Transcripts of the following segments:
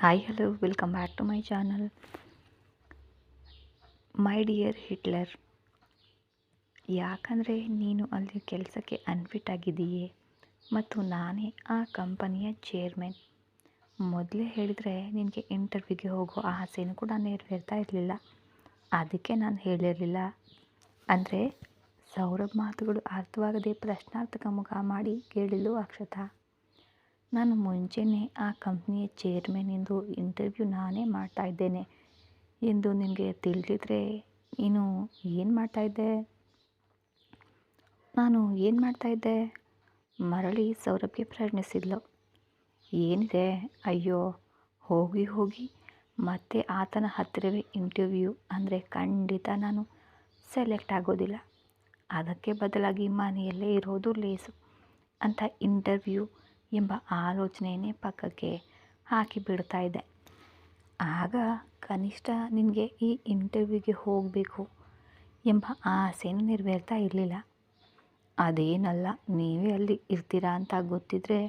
Hi hello welcome back to my channel my dear Hitler ಯಾಕಂದರೆ ನೀನು ಅಲ್ಲಿ ಕೆಲಸಕ್ಕೆ ಅನ್ಫಿಟ್ ಆಗಿದೆಯೇ ಮತ್ತು ನಾನೇ ಆ ಕಂಪನಿಯ ಚೇರ್ಮನ್ ಮೊದಲೇ ಹೇಳಿದರೆ ನಿನಗೆ ಇಂಟರ್ವ್ಯೂಗೆ ಹೋಗೋ ಆಸೆನೂ ಕೂಡ ನೆರವೇರ್ತಾ ಇರಲಿಲ್ಲ. ಅದಕ್ಕೆ ನಾನು ಹೇಳಿರಲಿಲ್ಲ. ಅಂದರೆ ಸೌರಭ್ ಮಾತುಗಳು ಅರ್ಥವಾಗದೆ ಪ್ರಶ್ನಾರ್ಥಕ ಮುಖ ಮಾಡಿ ಕೇಳಲು ಅಕ್ಷತಾ. ನಾನು ಮುಂಚೆಯೇ ಆ ಕಂಪ್ನಿಯ ಚೇರ್ಮನ್ ಎಂದು ಇಂಟರ್ವ್ಯೂ ನಾನೇ ಮಾಡ್ತಾ ಇದ್ದೇನೆ. ಎಂದು ನಿನಗೆ ತಿಳಿದಿದ್ರೆ ನೀನು ಏನು ಮಾಡ್ತಾಯಿದ್ದೆ ನಾನು ಏನು ಮಾಡ್ತಾಯಿದ್ದೆ ಮರಳಿ ಸೌರಭ್ಗೆ ಪ್ರಶ್ನಿಸಿದ್ಲು. ಏನಿದೆ? ಅಯ್ಯೋ, ಹೋಗಿ ಹೋಗಿ ಮತ್ತೆ ಆತನ ಹತ್ತಿರವೇ ಇಂಟರ್ವ್ಯೂ ಅಂದರೆ ಖಂಡಿತ ನಾನು ಸೆಲೆಕ್ಟ್ ಆಗೋದಿಲ್ಲ. ಅದಕ್ಕೆ ಬದಲಾಗಿ ಮನೆಯಲ್ಲೇ ಇರೋದು ಲೇಸು ಅಂತ ಇಂಟರ್ವ್ಯೂ ಎಂಬ ಆಲೋಚನೆಯೇ ಪಕ್ಕಕ್ಕೆ ಹಾಕಿ ಬಿಡ್ತಾ ಇದ್ದೆ. ಆಗ ಕನಿಷ್ಠ ನಿನಗೆ ಈ ಇಂಟರ್ವ್ಯೂಗೆ ಹೋಗಬೇಕು ಎಂಬ ಆಸೆಯೂ ನೆರವೇರ್ತಾ ಇರಲಿಲ್ಲ. ಅದೇನಲ್ಲ, ನೀವೇ ಅಲ್ಲಿ ಇರ್ತೀರಾ ಅಂತ ಗೊತ್ತಿದ್ದರೆ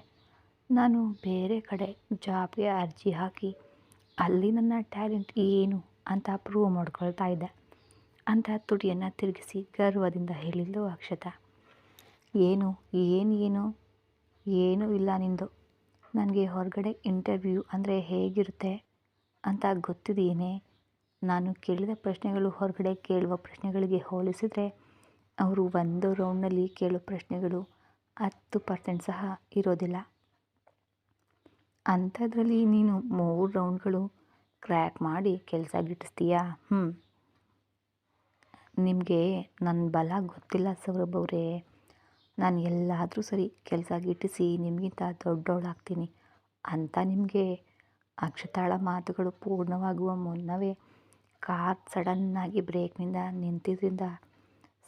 ನಾನು ಬೇರೆ ಕಡೆ ಜಾಬ್ಗೆ ಅರ್ಜಿ ಹಾಕಿ ಅಲ್ಲಿ ನನ್ನ ಟ್ಯಾಲೆಂಟ್ ಏನು ಅಂತ ಪ್ರೂವ್ ಮಾಡ್ಕೊಳ್ತಾ ಇದ್ದೆ ಅಂತ ತುಟಿಯನ್ನು ತಿರುಗಿಸಿ ಗರ್ವದಿಂದ ಹೇಳಿದ್ಲು ಏನು ಏನು ಏನು? ಏನು ಇಲ್ಲ ನಿಂದು. ನನಗೆ ಹೊರಗಡೆ ಇಂಟರ್ವ್ಯೂ ಅಂದರೆ ಹೇಗಿರುತ್ತೆ ಅಂತ ಗೊತ್ತಿದೆಯೇನೆ. ನಾನು ಕೇಳಿದ ಪ್ರಶ್ನೆಗಳು ಹೊರಗಡೆ ಕೇಳುವ ಪ್ರಶ್ನೆಗಳಿಗೆ ಹೋಲಿಸಿದರೆ ಅವರು ಒಂದು ರೌಂಡ್ನಲ್ಲಿ ಕೇಳೋ ಪ್ರಶ್ನೆಗಳು ಹತ್ತು ಪರ್ಸೆಂಟ್ ಸಹ ಇರೋದಿಲ್ಲ. ಅಂಥದ್ರಲ್ಲಿ ನೀನು ಮೂರು ರೌಂಡ್ಗಳು ಕ್ರ್ಯಾಕ್ ಮಾಡಿ ಕೆಲಸ ಗಿಟ್ಟಿಸ್ತೀಯಾ? ಹ್ಞೂ ನಿಮಗೆ ನನ್ನ ಬಲ ಗೊತ್ತಿಲ್ಲ ಸೌರಭ್ ಅವರೇ. ನಾನು ಎಲ್ಲಾದರೂ ಸರಿ ಕೆಲಸ ಗಿಟ್ಟಿಸಿ ನಿಮಗಿಂತ ದೊಡ್ಡವಳಾಗ್ತೀನಿ ಅಂತ ನಿಮಗೆ ಅಕ್ಷತಾಳ ಮಾತುಗಳು ಪೂರ್ಣವಾಗುವ ಮುನ್ನವೇ ಕಾರ್ ಸಡನ್ನಾಗಿ ಬ್ರೇಕ್ನಿಂದ ನಿಂತಿದ್ದರಿಂದ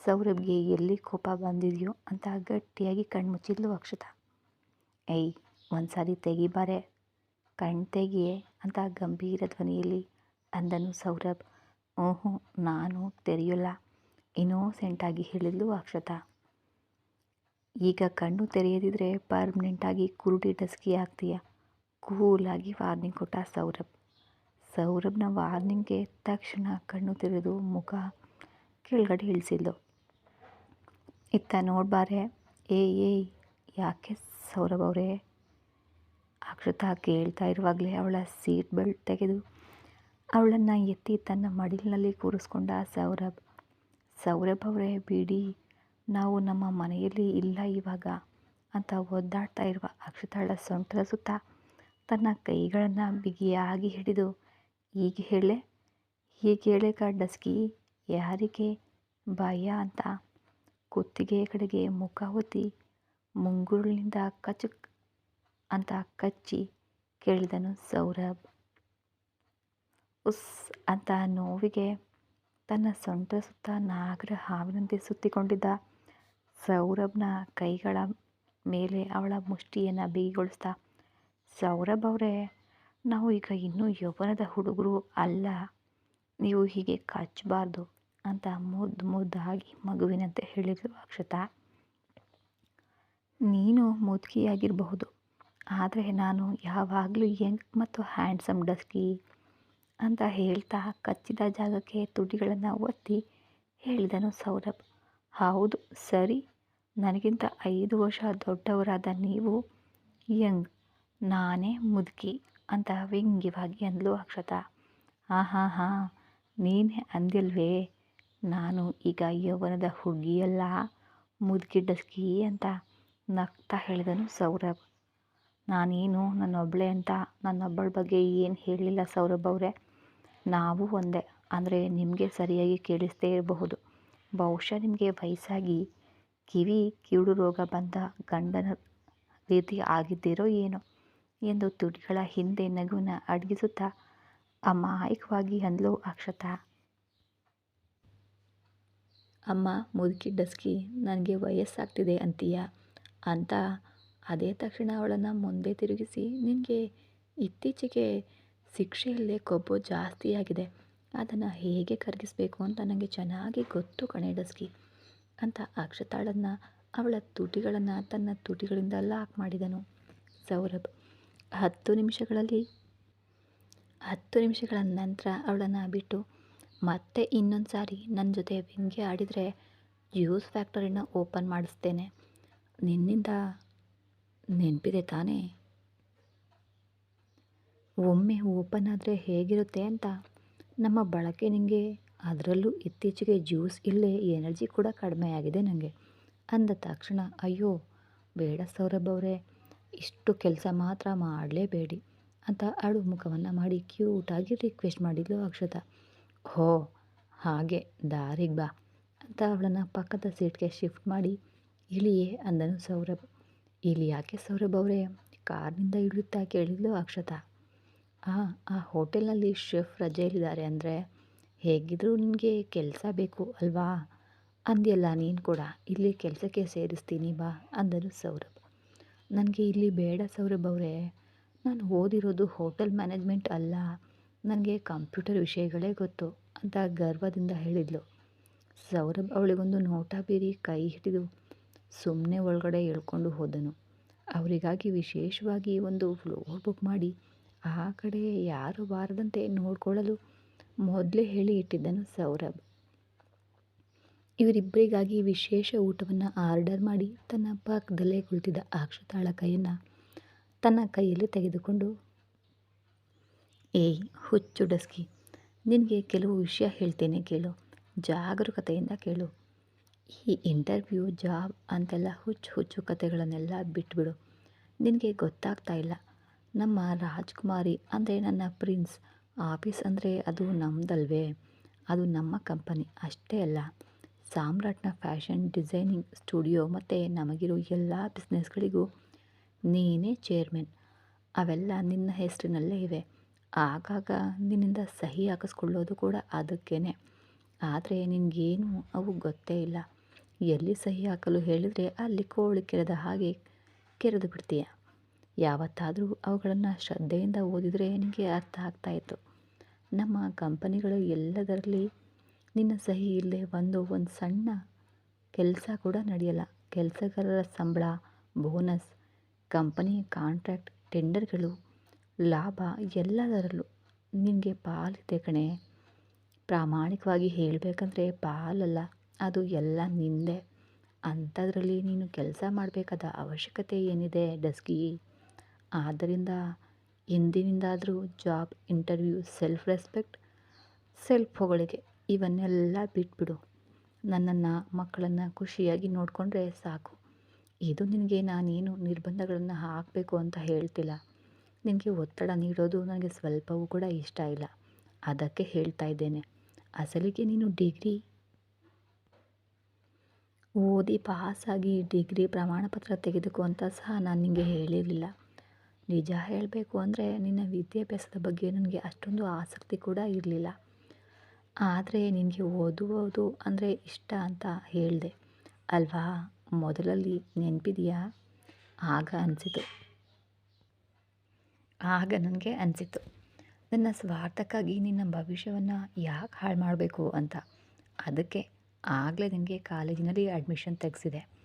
ಸೌರಭ್ಗೆ ಎಲ್ಲಿ ಕೋಪ ಬಂದಿದೆಯೋ ಅಂತ ಗಟ್ಟಿಯಾಗಿ ಕಣ್ಮುಚ್ಚಿದ್ಲು ಅಕ್ಷತಾ. ಏಯ್ ಒಂದು ಸಾರಿ ತೆಗಿಬಾರೆ, ಕಣ್ ತೆಗಿಯೇ ಅಂತ ಗಂಭೀರ ಧ್ವನಿಯಲ್ಲಿ ಅಂದನು ಸೌರಭ್. ಓಹೋ, ನಾನು ತೆರೆಯೋಲ್ಲ ಇನ್ನೋಸೆಂಟಾಗಿ ಹೇಳಿದ್ಲು ಅಕ್ಷತಾ. ಈಗ ಕಣ್ಣು ತೆರೆಯದಿದ್ದರೆ ಪರ್ಮನೆಂಟಾಗಿ ಕುರುಡಿ ಡಸ್ಕಿ ಆಗ್ತೀಯ? ಕೂಲಾಗಿ ವಾರ್ನಿಂಗ್ ಕೊಟ್ಟ ಸೌರಭ್. ಸೌರಭ್ನ ವಾರ್ನಿಂಗ್ಗೆ ತಕ್ಷಣ ಕಣ್ಣು ತೆರೆದು ಮುಖ ಕೆಳಗಡೆ ಇಳಿಸಿದ್ಲು. ಇತ್ತ ನೋಡ್ಬಾರೆ ಏ ಏಯ್ ಯಾಕೆ ಸೌರಭ್ ಅವರೇ? ಅಕ್ಷತಾ ಕೇಳ್ತಾ ಇರುವಾಗಲೇ ಅವಳ ಸೀಟ್ ಬೆಲ್ಟ್ ತೆಗೆದು ಅವಳನ್ನು ಎತ್ತಿ ತನ್ನ ಮಡಿಲಿನಲ್ಲಿ ಕೂರಿಸ್ಕೊಂಡ ಸೌರಭ್. ಸೌರಭ್ ಅವರೇ, ಬಿಡಿ. ನಾವು ನಮ್ಮ ಮನೆಯಲ್ಲಿ ಇಲ್ಲ ಇವಾಗ ಅಂತ ಒದ್ದಾಡ್ತಾ ಇರುವ ಅಕ್ಷತಾಳ ಸೊಂಟದ ಸುತ್ತ ತನ್ನ ಕೈಗಳನ್ನು ಬಿಗಿಯಾಗಿ ಹಿಡಿದು ಈಗ ಹೇಳೆ, ಹೀಗೆ ಹೇಳೆ ಡಸ್ಕಿ ಯಾರಿಗೆ ಭಯ ಅಂತ? ಕುತ್ತಿಗೆ ಕಡೆಗೆ ಮುಖ ಒತ್ತಿ ಮುಂಗುರುಳಿನಿಂದ ಕಚಕ್ ಅಂತ ಕಚ್ಚಿ ಕೇಳಿದನು ಸೌರಭ್. ಉಸ್ ಅಂತ ನೋವಿಗೆ ತನ್ನ ಸೊಂಟದ ಸುತ್ತ ನಾಗರ ಹಾವಿನಂತೆ ಸುತ್ತಿಕೊಂಡಿದ್ದ ಸೌರಭ್ನ ಕೈಗಳ ಮೇಲೆ ಅವಳ ಮುಷ್ಟಿಯನ್ನು ಬಿಗಿಗೊಳಿಸ್ತಾ, ಸೌರಭ್ ಅವರೇ, ನಾವು ಈಗ ಇನ್ನೂ ಯೌವನದ ಹುಡುಗರು ಅಲ್ಲ. ನೀವು ಹೀಗೆ ಕಚ್ಚಬಾರ್ದು ಅಂತ ಮುದ್ದು ಮುದ್ದಾಗಿ ಮಗುವಿನಂತೆ ಹೇಳಿದರು ಅಕ್ಷತಾ. ನೀನು ಮುದುಕಿಯಾಗಿರಬಹುದು. ಆದರೆ ನಾನು ಯಾವಾಗಲೂ ಯಂಗ್ ಮತ್ತು ಹ್ಯಾಂಡ್ಸಮ್ ಡಸ್ಕಿ ಅಂತ ಹೇಳ್ತಾ ಕಚ್ಚಿದ ಜಾಗಕ್ಕೆ ತುಟಿಗಳನ್ನು ಒತ್ತಿ ಹೇಳಿದನು ಸೌರಭ್. ಹೌದು, ಸರಿ. ನನಗಿಂತ ಐದು ವರ್ಷ ದೊಡ್ಡವರಾದ ನೀವು, ಯಂಗ್, ನಾನೇ ಮುದುಕಿ ಅಂತ ವ್ಯಂಗ್ಯವಾಗಿ ಅಂದ್ಲು ಅಕ್ಷತಾ. ಆಹಾ ಹಾಂ ನೀನೇ ಅಂದಿಲ್ವೇ ನಾನು ಈಗ ಯೌವನದ ಹುಡುಗಿಯಲ್ಲ ಮುದುಕಿ ಡಸ್ಕಿ ಅಂತ ನಗ್ತಾ ಹೇಳಿದನು ಸೌರಭ್. ನಾನೇನು ನನ್ನೊಬ್ಬಳೆ ಅಂತ ನನ್ನೊಬ್ಬಳ ಬಗ್ಗೆ ಏನು ಹೇಳಲಿಲ್ಲ ಸೌರಭ್ ಅವರೇ. ನಾವು ಒಂದೇ, ಅಂದರೆ ನಿಮಗೆ ಸರಿಯಾಗಿ ಕೇಳಿಸ್ದೇ ಇರಬಹುದು. ಬಹುಶಃ ನಿಮಗೆ ವಯಸ್ಸಾಗಿ ಕಿವಿ ಕಿವುಡು ರೋಗ ಬಂದ ಗಂಡನ ರೀತಿ ಆಗಿದ್ದೀರೋ ಏನೋ ಎಂದು ತುಟಿಗಳ ಹಿಂದೆ ನಗುನ ಅಡಗಿಸುತ್ತಾ ಅಮಾಯಕವಾಗಿ ಅಂದ್ಲು ಅಕ್ಷತಾ. ಅಮ್ಮ, ಮುದುಕಿ ಡಸ್ಕಿ, ನನಗೆ ವಯಸ್ಸಾಗ್ತಿದೆ ಅಂತೀಯ? ಅಂತ ಅದೇ ತಕ್ಷಣ ಅವಳನ್ನು ಮುಂದೆ ತಿರುಗಿಸಿ, ನಿನಗೆ ಇತ್ತೀಚೆಗೆ ಶಿಕ್ಷೆಯಲ್ಲೇ ಕೊಬ್ಬು ಜಾಸ್ತಿಯಾಗಿದೆ. ಅದನ್ನು ಹೇಗೆ ಕರಗಿಸ್ಬೇಕು ಅಂತ ನನಗೆ ಚೆನ್ನಾಗಿ ಗೊತ್ತು ಕಣೆ ಡಸ್ಕಿ. ಅಂತ ಅಕ್ಷತಾಳನ್ನು ಅವಳ ತುಟಿಗಳನ್ನು ತನ್ನ ತುಟಿಗಳಿಂದ ಲಾಕ್ ಮಾಡಿದನು. ಸೌರಭ್, ಹತ್ತು ನಿಮಿಷಗಳಲ್ಲಿ. ಹತ್ತು ನಿಮಿಷಗಳ ನಂತರ ಅವಳನ್ನು ಬಿಟ್ಟು ಮತ್ತೆ ಇನ್ನೊಂದು ಸಾರಿ ನನ್ನ ಜೊತೆ ವ್ಯಂಗ್ಯ ಆಡಿದರೆ ಜ್ಯೂಸ್ ಫ್ಯಾಕ್ಟರಿನ ಓಪನ್ ಮಾಡಿಸ್ತೇನೆ. ನಿನ್ನಿಂದ ನೆನಪಿದೆ ತಾನೇ? ಒಮ್ಮೆ ಓಪನ್ ಆದರೆ ಹೇಗಿರುತ್ತೆ ಅಂತ ನಮ್ಮ ಬಳಕೆ ನಿಮಗೆ ಅದರಲ್ಲೂ ಇತ್ತೀಚೆಗೆ ಜ್ಯೂಸ್ ಇಲ್ಲೇ ಎನರ್ಜಿ ಕೂಡ ಕಡಿಮೆ ಆಗಿದೆ ನನಗೆ ಅಂದ ತಕ್ಷಣ, ಅಯ್ಯೋ, ಬೇಡ ಸೌರಭ್ ಅವರೇ, ಇಷ್ಟು ಕೆಲಸ ಮಾತ್ರ ಮಾಡಲೇಬೇಡಿ ಅಂತ ಅಳು ಮುಖವನ್ನು ಮಾಡಿ ಕ್ಯೂಟಾಗಿ ರಿಕ್ವೆಸ್ಟ್ ಮಾಡಿದ್ಲು ಅಕ್ಷತ. ಹೋ, ಹಾಗೆ, ದಾರಿಗೆ ಬಾ ಅಂತ ಅವಳನ್ನು ಪಕ್ಕದ ಸೀಟ್ಗೆ ಶಿಫ್ಟ್ ಮಾಡಿ ಇಳಿಯೇ ಅಂದನು ಸೌರಭ್. ಇಲ್ಲಿ ಯಾಕೆ ಸೌರಭ್ ಅವರೇ? ಕಾರ್ನಿಂದ ಇಳಿಯುತ್ತಾ ಕೇಳಿದ್ಲು ಅಕ್ಷತ. ಆ ಆ ಹೋಟೆಲ್ನಲ್ಲಿ ಶೆಫ್ ರಜೆಯಲ್ಲಿದ್ದಾರೆ ಅಂದರೆ ಹೇಗಿದ್ದರೂ ನಿನಗೆ ಕೆಲಸ ಬೇಕು ಅಲ್ವಾ? ಅಂದ್ಯಲ್ಲ ನೀನು ಕೂಡ. ಇಲ್ಲಿ ಕೆಲಸಕ್ಕೆ ಸೇರಿಸ್ತೀನಿ ಬಾ ಅಂದನು ಸೌರಭ್. ನನಗೆ ಇಲ್ಲಿ ಬೇಡ ಸೌರಭ್ ಅವರೇ. ನಾನು ಓದಿರೋದು ಹೋಟೆಲ್ ಮ್ಯಾನೇಜ್ಮೆಂಟ್ ಅಲ್ಲ. ನನಗೆ ಕಂಪ್ಯೂಟರ್ ವಿಷಯಗಳೇ ಗೊತ್ತು ಅಂತ ಗರ್ವದಿಂದ ಹೇಳಿದ್ಲು. ಸೌರಭ್ ಅವಳಿಗೊಂದು ನೋಟ ಬೀರಿ ಕೈ ಹಿಡಿದು ಸುಮ್ಮನೆ ಒಳಗಡೆ ಹೇಳ್ಕೊಂಡು ಹೋದನು. ಅವರಿಗಾಗಿ ವಿಶೇಷವಾಗಿ ಒಂದು ಫ್ಲೋರ್ ಬುಕ್ ಮಾಡಿ. ಆ ಕಡೆ ಯಾರು ಬಾರದಂತೆ ನೋಡಿಕೊಳ್ಳಲು ಮೊದಲೇ ಹೇಳಿ ಇಟ್ಟಿದ್ದನು ಸೌರಭ್. ಇವರಿಬ್ಬರಿಗಾಗಿ ವಿಶೇಷ ಊಟವನ್ನು ಆರ್ಡರ್ ಮಾಡಿ ತನ್ನ ಪಕ್ಕದಲ್ಲೇ ಕುಳಿತಿದ್ದ ಅಕ್ಷತಾಳ ಕೈಯನ್ನು ತನ್ನ ಕೈಯಲ್ಲಿ ತೆಗೆದುಕೊಂಡು, ಏಯ್, ಹುಚ್ಚು ಡಸ್ಕಿ, ನಿನಗೆ ಕೆಲವು ವಿಷಯ ಹೇಳ್ತೇನೆ ಕೇಳು, ಜಾಗರೂಕತೆಯಿಂದ ಕೇಳು. ಈ ಇಂಟರ್ವ್ಯೂ, ಜಾಬ್ ಅಂತೆಲ್ಲ ಹುಚ್ಚು ಹುಚ್ಚು ಕತೆಗಳನ್ನೆಲ್ಲ ಬಿಟ್ಬಿಡು. ನಿನಗೆ ಗೊತ್ತಾಗ್ತಾ ಇಲ್ಲ, ನಮ್ಮ ರಾಜ್ಕುಮಾರಿ ಅಂದರೆ ನನ್ನ ಪ್ರಿನ್ಸ್ ಆಫೀಸ್ ಅಂದರೆ ಅದು ನಮ್ಮದಲ್ವೇ ಅದು ನಮ್ಮ ಕಂಪನಿ, ಅಷ್ಟೇ ಅಲ್ಲ. ಸಾಮ್ರಾಟ್ನ ಫ್ಯಾಷನ್ ಡಿಸೈನಿಂಗ್ ಸ್ಟುಡಿಯೋ ಮತ್ತು ನಮಗಿರೋ ಎಲ್ಲ ಬಿಸ್ನೆಸ್ಗಳಿಗೂ ನೀನೇ ಚೇರ್ಮನ್. ಅವೆಲ್ಲ ನಿನ್ನ ಹೆಸರಿನಲ್ಲೇ ಇವೆ. ಆಗಾಗ ನಿನ್ನಿಂದ ಸಹಿ ಹಾಕಿಸ್ಕೊಳ್ಳೋದು ಕೂಡ ಅದಕ್ಕೇ ಆದರೆ ನಿನಗೇನು ಅವು ಗೊತ್ತೇ ಇಲ್ಲ. ಎಲ್ಲಿ ಸಹಿ ಹಾಕಲು ಹೇಳಿದರೆ ಅಲ್ಲಿ ಕೋಳಿ ಕೆರೆದ ಹಾಗೆ ಕೆರೆದು ಬಿಡ್ತೀಯ. ಯಾವತ್ತಾದರೂ ಅವುಗಳನ್ನು ಶ್ರದ್ಧೆಯಿಂದ ಓದಿದರೆ ನಿನಗೆ ಅರ್ಥ ಆಗ್ತಾಯಿತ್ತು ನಮ್ಮ ಕಂಪನಿಗಳು ಎಲ್ಲದರಲ್ಲಿ ನಿನ್ನ ಸಹಿ ಇಲ್ಲದೆ ಒಂದು ಒಂದು ಸಣ್ಣ ಕೆಲಸ ಕೂಡ ನಡೆಯಲ್ಲ. ಕೆಲಸಗಾರರ ಸಂಬಳ, ಬೋನಸ್, ಕಂಪನಿ ಕಾಂಟ್ರಾಕ್ಟ್, ಟೆಂಡರ್ಗಳು, ಲಾಭ ಎಲ್ಲದರಲ್ಲೂ ನಿನಗೆ ಪಾಲಿದೆ ಕಣೆ. ಪ್ರಾಮಾಣಿಕವಾಗಿ ಹೇಳಬೇಕಂದ್ರೆ ಪಾಲಲ್ಲ, ಅದು ಎಲ್ಲ ನಿಂದೆ. ಅಂಥದ್ರಲ್ಲಿ ನೀನು ಕೆಲಸ ಮಾಡಬೇಕಾದ ಅವಶ್ಯಕತೆ ಏನಿದೆ ಡಸ್ಕಿ? ಆದ್ದರಿಂದ ಎಂದಿನಿಂದಾದರೂ job, interview self respect self ಹೊಗಳಿಗೆ ಇವನ್ನೆಲ್ಲ ಬಿಟ್ಬಿಡು. ನನ್ನನ್ನು, ಮಕ್ಕಳನ್ನು ಖುಷಿಯಾಗಿ ನೋಡಿಕೊಂಡ್ರೆ ಸಾಕು. ಇದು ನಿನಗೆ ನಾನೇನು ನಿರ್ಬಂಧಗಳನ್ನು ಹಾಕಬೇಕು ಅಂತ ಹೇಳ್ತಿಲ್ಲ. ನಿನಗೆ ಒತ್ತಡ ನೀಡೋದು ನನಗೆ ಸ್ವಲ್ಪವೂ ಕೂಡ ಇಷ್ಟ ಇಲ್ಲ. ಅದಕ್ಕೆ ಹೇಳ್ತಾ ಇದ್ದೇನೆ. ಅಸಲಿಗೆ ನೀನು ಡಿಗ್ರಿ? ಓದಿ ಪಾಸಾಗಿ ಡಿಗ್ರಿ ಪ್ರಮಾಣಪತ್ರ ತೆಗೆದುಕೋ ಅಂತ ಸಹ ನಾನು ನಿಮಗೆ ಹೇಳಿರಲಿಲ್ಲ. ನಿಜ ಹೇಳಬೇಕು ಅಂದರೆ ನಿನ್ನ ವಿದ್ಯಾಭ್ಯಾಸದ ಬಗ್ಗೆ ನನಗೆ ಅಷ್ಟೊಂದು ಆಸಕ್ತಿ ಕೂಡ ಇರಲಿಲ್ಲ. ಆದರೆ ನಿನಗೆ ಓದುವುದು ಅಂದರೆ ಇಷ್ಟ ಅಂತ ಹೇಳಿದೆ. ಅಲ್ವಾ? ಮೊದಲಲ್ಲಿ ನೆನಪಿದೆಯಾ? ಆಗ ಅನಿಸಿತು. ಆಗ ನನಗೆ ಅನಿಸಿತು. ನನ್ನ ಸ್ವಾರ್ಥಕ್ಕಾಗಿ ನಿನ್ನ ಭವಿಷ್ಯವನ್ನು ಯಾಕೆ ಹಾಳು ಮಾಡಬೇಕು ಅಂತ. ಅದಕ್ಕೆ ಆಗಲೇ ನಿನಗೆ ಕಾಲೇಜಿನಲ್ಲಿ ಅಡ್ಮಿಷನ್ ತೆಗೆಸಿದೆ.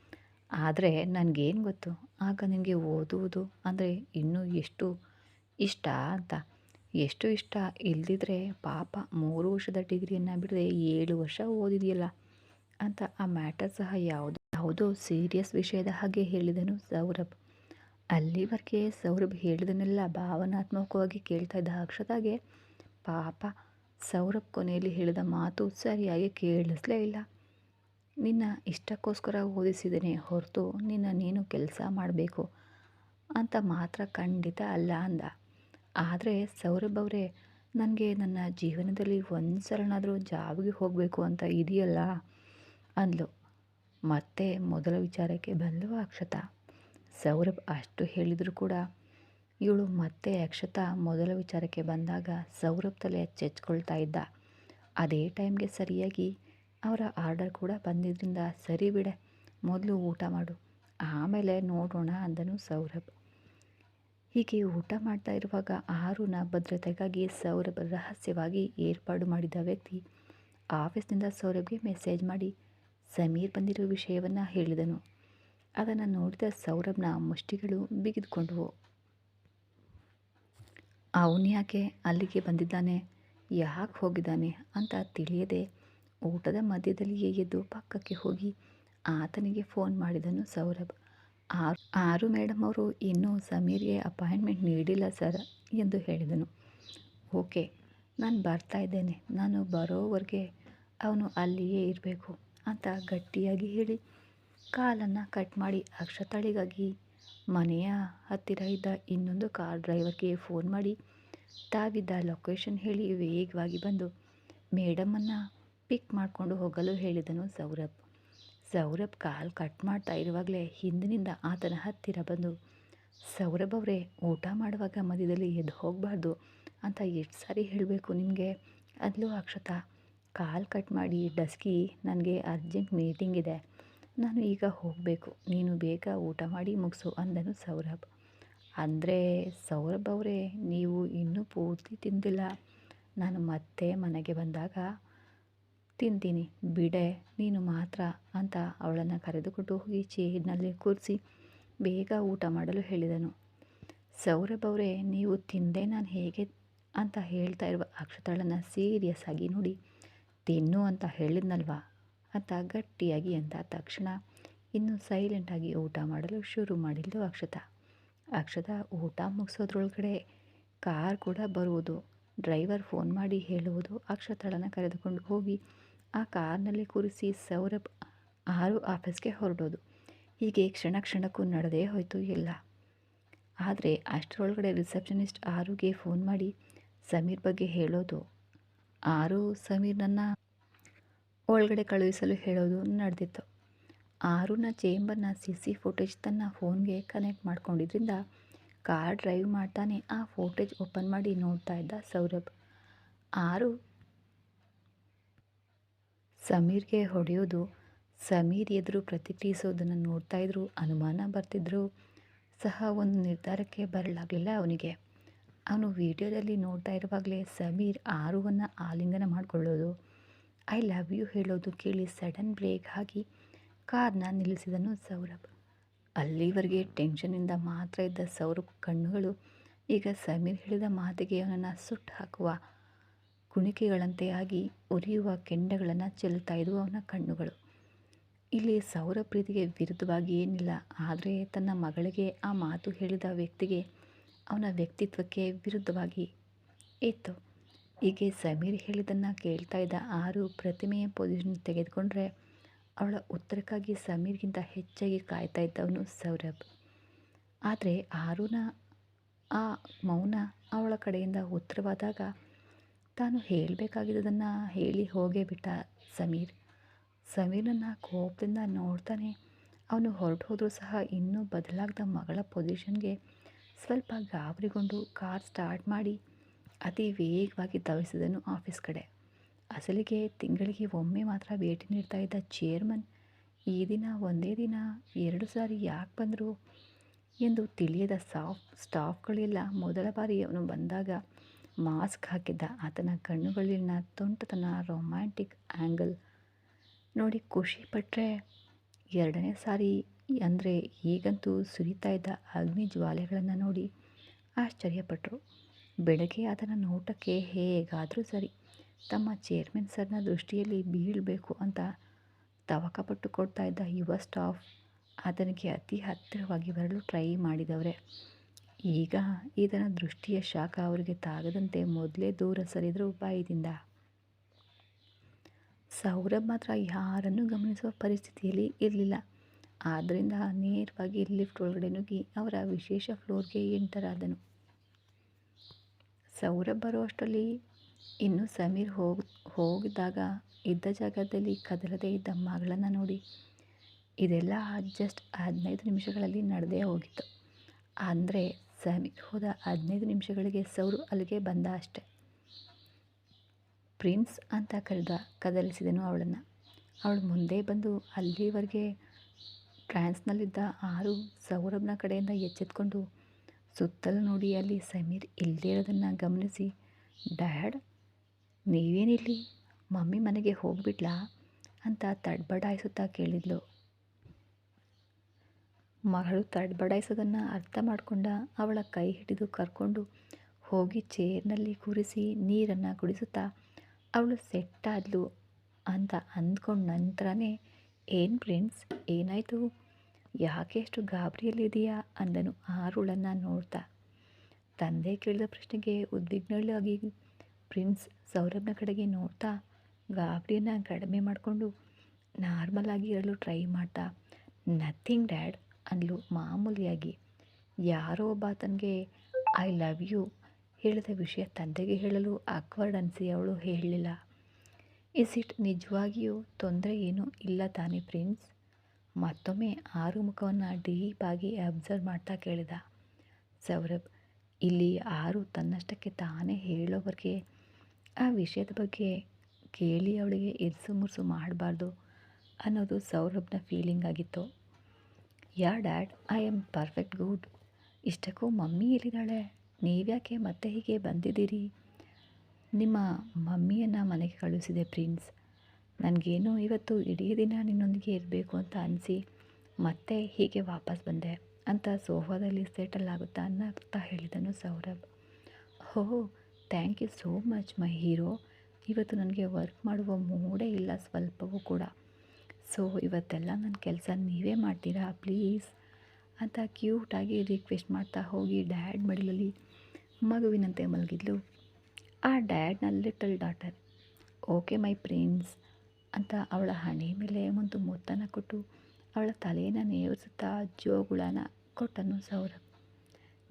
ಆದರೆ ನನಗೇನು ಗೊತ್ತು? ಆಗ ನಿನಗೆ ಓದುವುದು ಅಂದರೆ ಇನ್ನೂ ಎಷ್ಟು ಇಷ್ಟ ಅಂತ. ಎಷ್ಟು ಇಷ್ಟ? ಇಲ್ಲದಿದ್ದರೆ ಪಾಪ ಮೂರು ವರ್ಷದ ಡಿಗ್ರಿಯನ್ನು ಬಿಡದೆ ಏಳು ವರ್ಷ ಓದಿದೆಯಲ್ಲ ಅಂತ ಆ ಮ್ಯಾಟರ್ ಸಹ ಯಾವುದು, ಯಾವುದೋ ಸೀರಿಯಸ್ ವಿಷಯದ ಹಾಗೆ ಹೇಳಿದನು ಸೌರಭ್. ಅಲ್ಲಿವರೆಗೆ ಸೌರಭ್ ಹೇಳಿದನೆಲ್ಲ ಭಾವನಾತ್ಮಕವಾಗಿ ಕೇಳ್ತಾ ಇದ್ದ ಅಕ್ಷತಾಗೆ ಪಾಪ ಸೌರಭ್ ಕೊನೆಯಲ್ಲಿ ಹೇಳಿದ ಮಾತು ಸರಿಯಾಗಿ ಕೇಳಿಸ್ಲೇ ಇಲ್ಲ. ನಿನ್ನ ಇಷ್ಟಕ್ಕೋಸ್ಕರ ಓದಿಸಿದ್ದೇನೆ ಹೊರತು ನಿನ್ನ ನೀನು ಕೆಲಸ ಮಾಡಬೇಕು ಅಂತ ಮಾತ್ರ ಖಂಡಿತ ಅಲ್ಲ ಅಂದ. ಆದರೆ ಸೌರಭ್ ಅವರೇ, ನನಗೆ ನನ್ನ ಜೀವನದಲ್ಲಿ ಒಂದು ಸಲನಾದರೂ ಜಾಬ್ಗೆ ಹೋಗಬೇಕು ಅಂತ ಇದೆಯಲ್ಲ ಅಂದ್ಲು. ಮತ್ತೆ ಮೊದಲ ವಿಚಾರಕ್ಕೆ ಬಂದಳು ಅಕ್ಷತ. ಸೌರಭ್ ಅಷ್ಟು ಹೇಳಿದರೂ ಕೂಡ ಇವಳು ಮತ್ತೆ ಅಕ್ಷತಾ ಮೊದಲ ವಿಚಾರಕ್ಕೆ ಬಂದಾಗ ಸೌರಭ್ ತಲೆ ಚೆಚ್ಕೊಳ್ತಾ ಇದ್ದ. ಅದೇ ಟೈಮ್ಗೆ ಸರಿಯಾಗಿ ಅವರ ಆರ್ಡರ್ ಕೂಡ ಬಂದಿದ್ದರಿಂದ ಸರಿ ಬಿಡೆ, ಮೊದಲು ಊಟ ಮಾಡು, ಆಮೇಲೆ ನೋಡೋಣ ಅಂದನು ಸೌರಭ್. ಹೀಗೆ ಊಟ ಮಾಡ್ತಾ ಇರುವಾಗ ಆರುನ ಭದ್ರತೆಗಾಗಿ ಸೌರಭ್ ರಹಸ್ಯವಾಗಿ ಏರ್ಪಾಡು ಮಾಡಿದ ವ್ಯಕ್ತಿ ಆಫೀಸ್ನಿಂದ ಸೌರಭ್ಗೆ ಮೆಸೇಜ್ ಮಾಡಿ ಸಮೀರ್ ಬಂದಿರೋ ವಿಷಯವನ್ನು ಹೇಳಿದನು. ಅದನ್ನು ನೋಡಿದ ಸೌರಭ್ನ ಮುಷ್ಟಿಗಳು ಬಿಗಿದುಕೊಂಡವು. ಅವನು ಯಾಕೆ ಅಲ್ಲಿಗೆ ಬಂದಿದ್ದಾನೆ, ಯಾಕೆ ಹೋಗಿದ್ದಾನೆ ಅಂತ ತಿಳಿಯದೆ ಊಟದ ಮಧ್ಯದಲ್ಲಿಯೇ ಎದ್ದು ಪಕ್ಕಕ್ಕೆ ಹೋಗಿ ಆತನಿಗೆ ಫೋನ್ ಮಾಡಿದನು ಸೌರಭ್. ಆರು ಆರು ಮೇಡಮ್ ಅವರು ಇನ್ನೂ ಸಮೀರ್ಗೆ ಅಪಾಯಿಂಟ್ಮೆಂಟ್ ನೀಡಿಲ್ಲ ಸರ್, ಎಂದು ಹೇಳಿದನು. ಓಕೆ, ನಾನು ಬರ್ತಾ ಇದ್ದೇನೆ. ನಾನು ಬರೋವರೆಗೆ ಅವನು ಅಲ್ಲಿಯೇ ಇರಬೇಕು, ಅಂತ ಗಟ್ಟಿಯಾಗಿ ಹೇಳಿ ಕಾಲನ್ನು ಕಟ್ ಮಾಡಿ ಅಕ್ಷತಳಿಗಾಗಿ ಮನೆಯ ಹತ್ತಿರ ಇದ್ದ ಇನ್ನೊಂದು ಕಾರ್ ಡ್ರೈವರ್ಗೆ ಫೋನ್ ಮಾಡಿ ತಾವಿದ್ದ ಲೊಕೇಶನ್ ಹೇಳಿ ವೇಗವಾಗಿ ಬಂದು ಮೇಡಮನ್ನು ಪಿಕ್ ಮಾಡಿಕೊಂಡು ಹೋಗಲು ಹೇಳಿದನು ಸೌರಭ್. ಸೌರಭ್ ಕಾಲ್ ಕಟ್ ಮಾಡ್ತಾ ಇರುವಾಗಲೇ ಹಿಂದಿನಿಂದ ಆತನ ಹತ್ತಿರ ಬಂದು, ಸೌರಭ್ ಅವರೇ, ಊಟ ಮಾಡುವಾಗ ಮಧ್ಯದಲ್ಲಿ ಎದ್ದು ಹೋಗಬಾರ್ದು ಅಂತ ಎಷ್ಟು ಸಾರಿ ಹೇಳಬೇಕು ನಿಮಗೆ? ಅದಲು ಅಕ್ಷತಾ. ಕಾಲ್ ಕಟ್ ಮಾಡಿ, ಡಸ್ಕಿ, ನನಗೆ ಅರ್ಜೆಂಟ್ ಮೀಟಿಂಗ್ ಇದೆ. ನಾನು ಈಗ ಹೋಗಬೇಕು. ನೀನು ಬೇಗ ಊಟ ಮಾಡಿ ಮುಗಿಸು, ಅಂದನು ಸೌರಭ್. ಅಂದರೆ ಸೌರಭ್ ಅವರೇ, ನೀವು ಇನ್ನೂ ಪೂರ್ತಿ ತಿಂದಿಲ್ಲ. ನಾನು ಮತ್ತೆ ಮನೆಗೆ ಬಂದಾಗ ತಿಂತೀನಿ, ಬಿಡೆ, ನೀನು ಮಾತ್ರ ಅಂತ ಅವಳನ್ನು ಕರೆದುಕೊಂಡು ಹೋಗಿ ಚೇರ್ನಲ್ಲಿ ಕೂರಿಸಿ ಬೇಗ ಊಟ ಮಾಡಲು ಹೇಳಿದನು. ಸೌರಭ್ ಅವರೇ, ನೀವು ತಿಂದೆ ನಾನು ಹೇಗೆ ಅಂತ ಹೇಳ್ತಾ ಇರುವ ಅಕ್ಷತಾಳನ್ನು ಸೀರಿಯಸ್ ಆಗಿ ನೋಡಿ, ತಿನ್ನು ಅಂತ ಹೇಳಿದ್ನಲ್ವಾ ಅಂತ ಗಟ್ಟಿಯಾಗಿ ಅಂದ ತಕ್ಷಣ ಇನ್ನು ಸೈಲೆಂಟಾಗಿ ಊಟ ಮಾಡಲು ಶುರು ಮಾಡಿದ್ದು ಅಕ್ಷತ. ಅಕ್ಷತಾ, ಊಟ ಮುಗಿಸೋದ್ರೊಳಗಡೆ ಕಾರ್ ಕೂಡ ಬರುವುದು. ಡ್ರೈವರ್ ಫೋನ್ ಮಾಡಿ ಹೇಳುವುದು ಅಕ್ಷತಾಳನ್ನು ಕರೆದುಕೊಂಡು ಹೋಗಿ ಆ ಕಾರ್ನಲ್ಲಿ ಕೂರಿಸಿ ಸೌರಭ್ ಆರು ಆಫೀಸ್ಗೆ ಹೊರಡೋದು. ಹೀಗೆ ಕ್ಷಣ ಕ್ಷಣಕ್ಕೂ ನಡೆದೇ ಹೋಯಿತು ಎಲ್ಲ. ಆದರೆ ಅಷ್ಟರೊಳಗಡೆ ರಿಸೆಪ್ಷನಿಸ್ಟ್ ಆರುಗೆ ಫೋನ್ ಮಾಡಿ ಸಮೀರ್ ಬಗ್ಗೆ ಹೇಳೋದು. ಆರು ಸಮೀರ್ನನ್ನು ಒಳಗಡೆ ಕಳುಹಿಸಲು ಹೇಳೋದು ನಡೆದಿತ್ತು. ಆರುನ ಚೇಂಬರ್ನ ಸಿ ಸಿ ಫೋಟೇಜ್ ತನ್ನ ಫೋನ್ಗೆ ಕನೆಕ್ಟ್ ಮಾಡ್ಕೊಂಡಿದ್ರಿಂದ ಕಾರ್ ಡ್ರೈವ್ ಮಾಡ್ತಾನೆ ಆ ಫೋಟೇಜ್ ಓಪನ್ ಮಾಡಿ ನೋಡ್ತಾ ಇದ್ದ ಸೌರಭ್. ಆರು ಸಮೀರ್ಗೆ ಹೊಡೆಯೋದು, ಸಮೀರ್ ಎದುರು ಪ್ರತಿಕ್ರಿಯಿಸೋದನ್ನು ನೋಡ್ತಾ ಇದ್ರು, ಅನುಮಾನ ಬರ್ತಿದ್ರು. ಸಹ ಒಂದು ನಿರ್ಧಾರಕ್ಕೆ ಬರಲಾಗಲಿಲ್ಲ ಅವನಿಗೆ. ಅವನು ವಿಡಿಯೋದಲ್ಲಿ ನೋಡ್ತಾ ಇರುವಾಗಲೇ ಸಮೀರ್ ಆರುವನ್ನು ಆಲಿಂಗನ ಮಾಡಿಕೊಳ್ಳೋದು. ಐ ಲವ್ ಯು ಹೇಳೋದು ಕೇಳಿ ಸಡನ್ ಬ್ರೇಕ್ ಹಾಕಿ ಕಾರ್ನ ನಿಲ್ಲಿಸಿದನು ಸೌರಭ್. ಅಲ್ಲಿವರೆಗೆ ಟೆನ್ಷನಿಂದ ಮಾತ್ರ ಇದ್ದ ಸೌರಭ್ ಕಣ್ಣುಗಳು. ಈಗ ಸಮೀರ್ ಹೇಳಿದ ಮಾತಿಗೆ ಅವನನ್ನು ಸುಟ್ಟು ಹಾಕುವ ಕುಣಿಕೆಗಳಂತೆ ಆಗಿ ಉರಿಯುವ ಕೆಂಡಗಳನ್ನು ಚೆಲ್ತಾ ಇದ್ವು ಅವನ ಕಣ್ಣುಗಳು. ಇಲ್ಲಿ ಸೌರ ಪ್ರೀತಿಗೆ ವಿರುದ್ಧವಾಗಿ ಏನಿಲ್ಲ, ಆದರೆ ತನ್ನ ಮಗಳಿಗೆ ಆ ಮಾತು ಹೇಳಿದ ವ್ಯಕ್ತಿಗೆ ಅವನ ವ್ಯಕ್ತಿತ್ವಕ್ಕೆ ವಿರುದ್ಧವಾಗಿ ಇತ್ತು ಹೀಗೆ ಸಮೀರ್ ಹೇಳಿದ್ದನ್ನು ಕೇಳ್ತಾ ಇದ್ದ ಆರು ಪ್ರತಿಮೆಯ ಪೊಸಿಷನ್ ತೆಗೆದುಕೊಂಡ್ರೆ ಅವಳ ಉತ್ತರಕ್ಕಾಗಿ ಸಮೀರ್ಗಿಂತ ಹೆಚ್ಚಾಗಿ ಕಾಯ್ತಾ ಇದ್ದವನು ಸೌರಭ್. ಆದರೆ ಆರುನ, ಆ ಮೌನ ಅವಳ ಕಡೆಯಿಂದ ಉತ್ತರವಾದಾಗ ತಾನು ಹೇಳಬೇಕಾಗಿದ್ದದನ್ನು ಹೇಳಿ ಹೋಗೇ ಬಿಟ್ಟ ಸಮೀರ್. ಸಮೀರನ್ನ ಕೋಪದಿಂದ ನೋಡ್ತಾನೆ ಅವನು ಹೊರಟು ಹೋದರೂ ಸಹ ಇನ್ನೂ ಬದಲಾಗದ ಮಗಳ ಪೊಸಿಷನ್ಗೆ ಸ್ವಲ್ಪ ಗಾಬರಿಗೊಂಡು ಕಾರ್ ಸ್ಟಾರ್ಟ್ ಮಾಡಿ ಅತಿ ವೇಗವಾಗಿ ಧಾವಿಸಿದನು ಆಫೀಸ್ ಕಡೆ. ಅಸಲಿಗೆ ತಿಂಗಳಿಗೆ ಒಮ್ಮೆ ಮಾತ್ರ ಭೇಟಿ ನೀಡ್ತಾ ಇದ್ದ ಚೇರ್ಮನ್, ಈ ದಿನ ಒಂದೇ ದಿನ ಎರಡು ಸಾರಿ ಯಾಕೆ ಬಂದರು? ಎಂದು ತಿಳಿಯದ ಸಾಫ್ ಸ್ಟಾಫ್ಗಳೆಲ್ಲ ಮೊದಲ ಬಾರಿ ಅವನು ಬಂದಾಗ ಮಾಸ್ಕ್ ಹಾಕಿದ್ದ ಆತನ ಕಣ್ಣುಗಳಲ್ಲಿನ ತುಂಟತನ ರೊಮ್ಯಾಂಟಿಕ್ ಆ್ಯಂಗಲ್ ನೋಡಿ ಖುಷಿ ಪಟ್ಟರೆ ಎರಡನೇ ಸಾರಿ ಅಂದರೆ ಈಗಂತೂ ಸುರಿತಾ ಇದ್ದ ಅಗ್ನಿ ಜ್ವಾಲೆಗಳನ್ನು ನೋಡಿ ಆಶ್ಚರ್ಯಪಟ್ಟರು ಬೆಳಗ್ಗೆ ಆತನ ನೋಟಕ್ಕೆ ಹೇಗಾದರೂ ಸರಿ, ತಮ್ಮ ಚೇರ್ಮನ್ ಸರ್ನ ದೃಷ್ಟಿಯಲ್ಲಿ ಬೀಳಬೇಕು ಅಂತ ತವಕಪಟ್ಟು ಕೊಡ್ತಾ ಇದ್ದ ಯುವ ಸ್ಟಾಫ್ ಆತನಿಗೆ ಅತಿ ಹತ್ತಿರವಾಗಿ ಬರಲು ಟ್ರೈ ಮಾಡಿದವರೆ. ಈಗ ಈತನ ದೃಷ್ಟಿಯ ಶಾಖ ಅವರಿಗೆ ತಾಗದಂತೆ ಮೊದಲೇ ದೂರ ಸರಿದ್ರ ಉಪಾಯದಿಂದ. ಸೌರಭ್ ಮಾತ್ರ ಯಾರನ್ನು ಗಮನಿಸುವ ಪರಿಸ್ಥಿತಿಯಲ್ಲಿ ಇರಲಿಲ್ಲ. ಆದ್ದರಿಂದ ನೇರವಾಗಿ ಲಿಫ್ಟ್ ಒಳಗಡೆ ನುಗ್ಗಿ ಅವರ ವಿಶೇಷ ಫ್ಲೋರ್ಗೆ ಎಂಟರ್ ಆದನು ಸೌರಭ್ ಬರುವಷ್ಟರಲ್ಲಿ ಇನ್ನು ಸಮೀರ್ ಹೋಗ್, ಹೋಗಿದ್ದಾಗ ಇದ್ದ ಜಾಗದಲ್ಲಿ ಕದಲದೇ ಇದ್ದ ಮಗಳನ್ನು ನೋಡಿ. ಇದೆಲ್ಲ ಜಸ್ಟ್ ಹದಿನೈದು ನಿಮಿಷಗಳಲ್ಲಿ ನಡೆದೇ ಹೋಗಿತ್ತು. ಅಂದರೆ ಸಮೀರ್ ಹೋದ ಹದಿನೈದು ನಿಮಿಷಗಳಿಗೆ ಸೌರು ಅಲ್ಲಿಗೆ ಬಂದ ಅಷ್ಟೆ. ಪ್ರಿನ್ಸ್ ಅಂತ ಕರೆದ ಕದಲಿಸಿದನು ಅವಳನ್ನು. ಅವಳು ಮುಂದೆ ಬಂದು ಅಲ್ಲಿವರೆಗೆ ಫ್ರಾನ್ಸ್ನಲ್ಲಿದ್ದ ಆರು ಸೌರಭ್ನ ಕಡೆಯಿಂದ ಎಚ್ಚೆತ್ಕೊಂಡು, ಸುತ್ತಲೂ ನೋಡಿ ಅಲ್ಲಿ ಸಮೀರ್ ಇಲ್ಲದೇ ಇರೋದನ್ನು ಗಮನಿಸಿ, ಡ್ಯಾಡ್, ನೀವೇನಿಲ್ಲಿ ಮಮ್ಮಿ ಮನೆಗೆ ಹೋಗ್ಬಿಟ್ಲಾ? ಅಂತ ತಡ್ಬಡಾಯಿಸುತ್ತಾ ಕೇಳಿದ್ಲು. ಮಗಳು ತಡ್ಬಡಾಯಿಸೋದನ್ನು ಅರ್ಥ ಮಾಡಿಕೊಂಡ ಅವಳ ಕೈ ಹಿಡಿದು ಕರ್ಕೊಂಡು ಹೋಗಿ ಚೇರ್ನಲ್ಲಿ ಕೂರಿಸಿ ನೀರನ್ನು ಕುಡಿಸುತ್ತಾ ಅವಳು ಸೆಟ್ಟಾದ್ಲು ಅಂತ ಅಂದ್ಕೊಂಡ ನಂತರನೇ, ಏನು ಪ್ರಿನ್ಸ್, ಏನಾಯಿತು? ಯಾಕೆ ಎಷ್ಟು ಗಾಬರಿಯಲ್ಲಿದೆಯಾ ಅಂದನು ಆರುಳನ್ನು ನೋಡ್ತಾ. ತಂದೆ ಕೇಳಿದ ಪ್ರಶ್ನೆಗೆ ಉದ್ವಿಗ್ನಳಾಗಿ, ಪ್ರಿನ್ಸ್, ಸೌರಭ್ನ ಕಡೆಗೆ ನೋಡ್ತಾ ಗಾಬರಿಯನ್ನು ಕಡಿಮೆ ಮಾಡಿಕೊಂಡು ನಾರ್ಮಲ್ ಆಗಿ ಇರಲು ಟ್ರೈ ಮಾಡ್ತಾ. ನಥಿಂಗ್ ಡ್ಯಾಡ್ ಅಂದ್ಲು ಮಾಮೂಲಿಯಾಗಿ ಯಾರೋ ಒಬ್ಬ ತನಗೆ ಐ ಲವ್ ಯು ಹೇಳಿದ ವಿಷಯ ತಂದೆಗೆ ಹೇಳಲು ಅಕ್ವರ್ಡ್ ಅನಿಸಿ ಅವಳು ಹೇಳಲಿಲ್ಲ. ಇಸ್ ಇಟ್ ನಿಜವಾಗಿಯೂ ತೊಂದರೆ ಏನೂ ಇಲ್ಲ ತಾನೇ ಪ್ರಿನ್ಸ್? ಮತ್ತೊಮ್ಮೆ ಆರು ಮುಖವನ್ನು ಡೀಪ್ ಆಗಿ ಅಬ್ಸರ್ವ್ ಮಾಡ್ತಾ ಕೇಳಿದ. ಸೌರಭ್, ಇಲ್ಲಿ ಆರು ತನ್ನಷ್ಟಕ್ಕೆ ತಾನೇ ಹೇಳೋವರೆಗೆ ಆ ವಿಷಯದ ಬಗ್ಗೆ ಕೇಳಿ ಅವಳಿಗೆ ಇರ್ಸು ಮುರ್ಸು ಮಾಡಬಾರ್ದು ಅನ್ನೋದು ಸೌರಭ್ನ ಫೀಲಿಂಗ್ ಆಗಿತ್ತು. Yeah dad I am perfect good ಇಷ್ಟಕ್ಕೂ ಮಮ್ಮಿ ಎಲ್ಲಿದ್ದಾಳೆ? ನೀವ್ಯಾಕೆ ಮತ್ತೆ ಹೀಗೆ ಬಂದಿದ್ದೀರಿ? ನಿಮ್ಮ ಮಮ್ಮಿಯನ್ನು ಮನೆಗೆ ಕಳುಹಿಸಿದೆ ಪ್ರಿನ್ಸ್. ನನಗೇನು ಇವತ್ತು ಇಡೀ ದಿನ ನಿನ್ನೊಂದಿಗೆ ಇರಬೇಕು ಅಂತ ಅನಿಸಿ ಮತ್ತೆ ಹೀಗೆ ವಾಪಸ್ ಬಂದೆ. ಅಂತ ಸೋಫಾದಲ್ಲಿ ಸೆಟಲ್ ಆಗುತ್ತಾ ಅನ್ನತ್ತಾ ಹೇಳಿದನು Saurabh. Oh thank you so much my hero ಇವತ್ತು ನನಗೆ ವರ್ಕ್ ಮಾಡುವ ಮೂಡೇ ಇಲ್ಲ, ಸ್ವಲ್ಪವೂ ಕೂಡ. ಸೊ, ಇವತ್ತೆಲ್ಲ ನನ್ನ ಕೆಲಸ ನೀವೇ ಮಾಡ್ತೀರಾ? ಪ್ಲೀಸ್. ಅಂತ ಕ್ಯೂಟಾಗಿ ರಿಕ್ವೆಸ್ಟ್ ಮಾಡ್ತಾ ಹೋಗಿ ಡ್ಯಾಡ್ ಮಡಿಲಲ್ಲಿ ಮಗುವಿನಂತೆ ಮಲಗಿದ್ಲು. ಆ ಡ್ಯಾಡ್ನ little daughter. Okay my prince ಅಂತ ಅವಳ ಹಣೆ ಮೇಲೆ ಒಂದು ಮುತ್ತನ ಕೊಟ್ಟು ಅವಳ ತಲೆಯನ್ನು ನೇವರಿಸುತ್ತಾ ಜೋಗುಳನ ಕೊಟ್ಟನು ಸೌರಭ್.